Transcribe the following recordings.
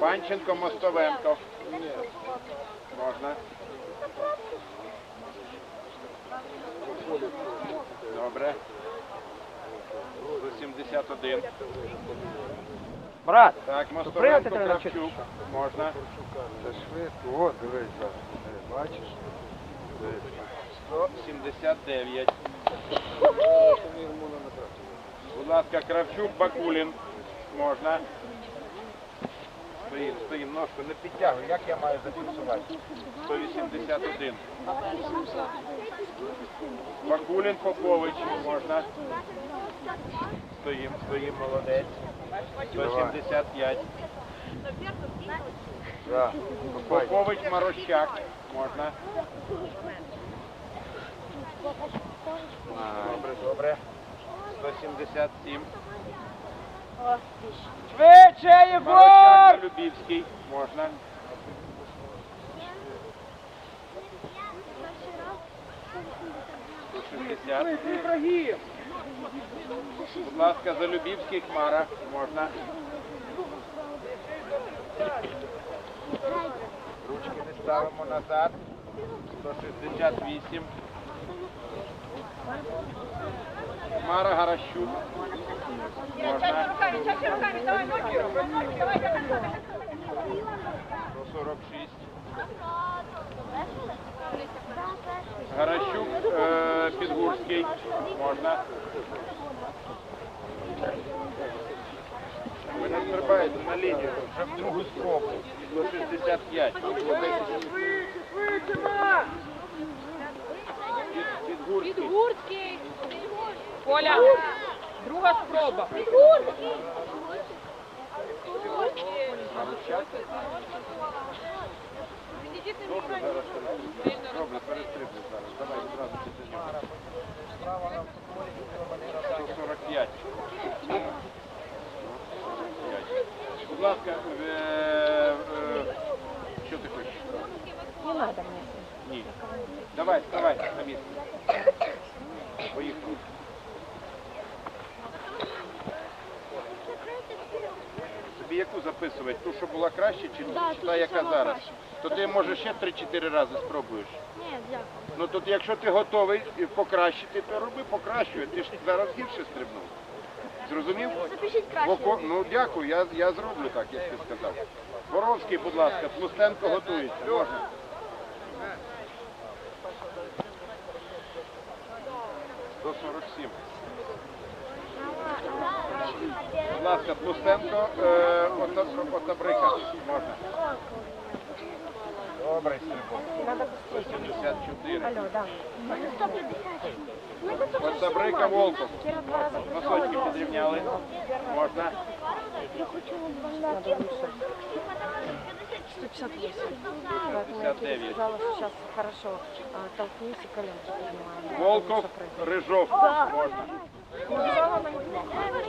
Панченко, Мостовенко. Можна. Добре. 171. Брат, Так, прийняти Мостовенко, треба. Кравчук. Можна. Це швидко. О, дивись, зараз. Е, Бачиш? 179. Будь ласка, Кравчук, Бакулін. Можна. Стоїм, стоїм, ножку не підтягуй. Як я маю зафіксувати? 181. Бакулін, Попович. Можна. Стоїм, стоїм, молодець. 175. Да. Попович, Марощак. Можна. Добре, добре. 177. Швидше, Марощак, Любівський. Можна. Будь ласка, Залюбівський, Хмара. Можна. Ручки не ставимо назад. 168. Хмара Гаращук. Можна. 146. Гаращук, е, Підгурський. Можна. Ви не стрибаєте на лінію, вже в другу спробу. 165. Підгурський. Підгурський. Коля, друга спроба. Добре, зараз перестрибнемо. Добре, перестрибнемо зараз. Давай одразу після нього. 145. 145. Будь ласка, е, е, що ти хочеш? Не надо мне. Ні. Давай, вставай на місце. Поїхали. Яку записувати? Ту, що була краще, чи, Да, та, яка сама зараз? краща. То ти може ще 3-4 рази спробуєш. Ні, дякую. Ну тут якщо ти готовий покращити, то роби покращує. Ти ж зараз гірше стрибнув. Зрозумів? Запишіть краще. Воко- Ну дякую, я, я зроблю так, як ти сказав. Боровський, будь ласка, Тлустенко готується. Можна. До 47. Будь ласка, Тлустенко, е, Отабрика. Можна. Добре, стрибок. 174. Алло, да. Може 150. Ми Отабрика, Волков. Носочки підрівняли. Можна. Я хочу виглядати. 158. Поэтому я тебе 59. сказала, что сейчас хорошо толкнись и коленки поднимаем. Волков, Рижов. Можна.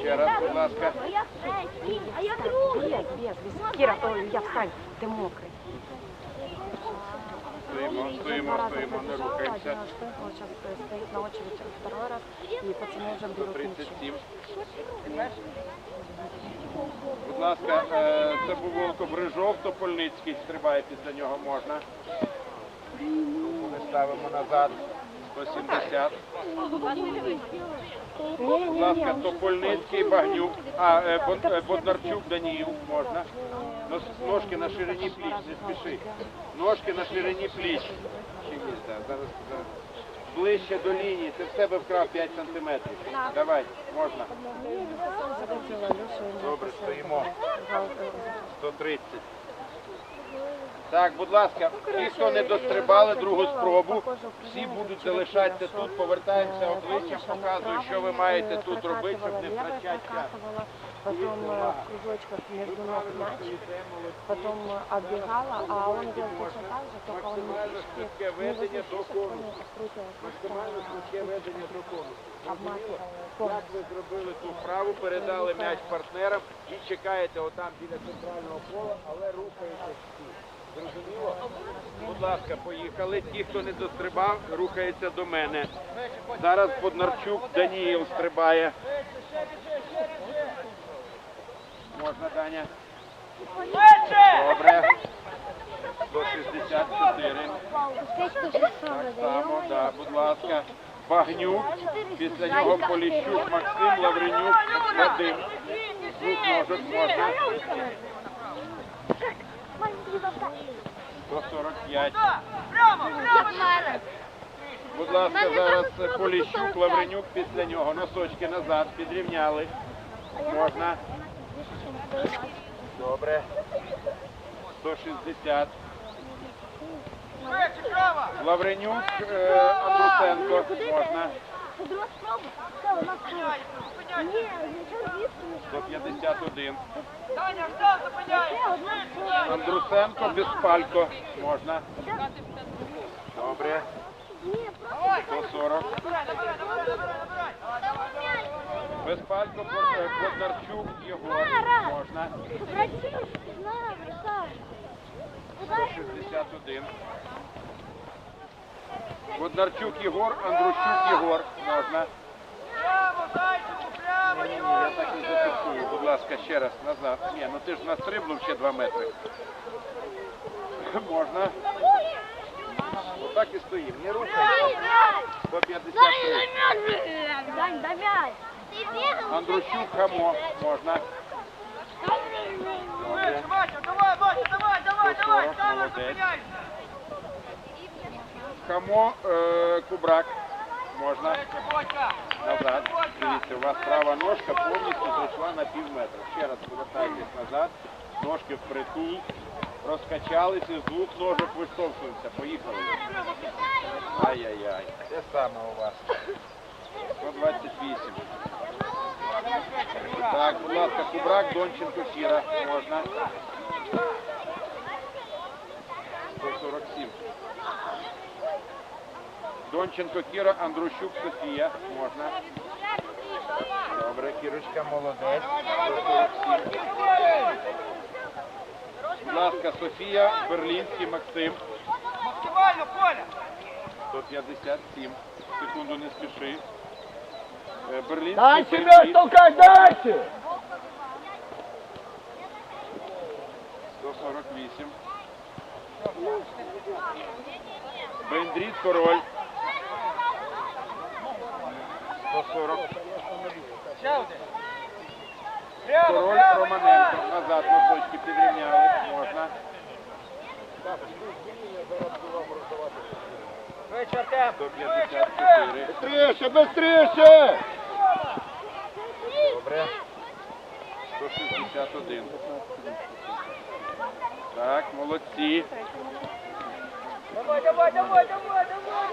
Ще раз, будь ласка. А я третій, а я другий. Без, без, без. Кира, ой, я встань, ты мокрый. Стоїмо, стоїмо, стоїмо, не рухаємося. Вот сейчас стоит на очередь второй раз, и пацаны уже берут мячи. 137. Будь ласка, е, це був Волков Рижов, Топольницький. Стрибає після нього можна. Ми ставимо назад. 170. Будь ласка, Топольницький, Багнюк, а, е, Бон- е, Бондарчук, Даніїв, можна. Нос- Ножки на ширині пліч, не спіши. Ножки на ширині пліч. Ще є, так, зараз, зараз. Ближче до лінії, ти в себе вкрав 5 сантиметрів. Давай, можна. Добре, стоїмо. 130. Так, будь ласка, ті, хто не дострибали другу спробу, всі будуть залишатися тут, повертаємося обличчям, показую, що ви маєте тут робити, щоб не втрачати час. Потом э, в кружочках между ног мяч, потом э, оббегала, а он делал точно так же, только он не Максимально фишки, швидке не ведення до возле конусу. фишек, скрутила, Максимально швидке ведення до конусу. обматывала Як полностью. ви зробили ту вправу, передали м'яч партнерам і чекаєте отам біля центрального пола, але рухаєтесь всі. Зрозуміло? Будь ласка, поїхали. Ті, хто не застрибав, рухається до мене. Зараз Поднарчук Даніїл стрибає. Можна, Даня? Добре. До 64. Так будь ласка. Багнюк. Після нього Поліщук, Максим, Лавренюк, Вадим. Двох ножок. 145. Будь ласка, зараз Поліщук, Лавренюк, після нього. Носочки назад, підрівняли. Можна. Добре. 160. Лавренюк, е, Андрусенко. Можна. Друга спроба. Все, у нас Ні, нічого звісно. 151. Це одна спроба. Андрусенко, Безпалько. Можна. Добре. Ні, просто 140. Безпалько, Бо- Боднарчук, Єгор. Можна. працюєш з нами, Саш. Удар 161. Боднарчук Єгор, Андрущук Єгор. Можна. Ні, ні, ні, я так не зафіксую. Будь ласка, ще раз назад. Ні, ну ти ж настрибнув ще 2 метри. Можна. Отак і стоїмо. Не рухайся. 153. Дань, дай м'яч. Андрущук Хамо. Можна. Добре. 140, молодець. Хамо, е, Кубрак. Можна. Назад. Дивіться, у вас права ножка повністю зайшла на пів метра. Ще раз повертайтесь назад. Ножки впритул. Розкачались і з двох ножок виштовхуємося. Поїхали. Ай-яй-яй. Те саме у вас. 128. Так, будь ласка, Кубрак, Донченко, Кіра. Можна. Донченко, Кіра, Андрущук, Софія. Можна. Добре, Кірочка, молодець. Будь ласка, Софія, Берлінський, Максим. Максимально, Коля! 157. Секунду не спіши. Е, Берлінський, Дальше, мяч толкай, дальше! 148. Бендріт король. 140. Ще один. Прямо, Король прямо, Романенко. Назад носочки підрівняли. Можна. Вича темп. 154. Быстрее, быстрее! Добре. 161. Так, молодці. Давай, давай, давай, давай, давай.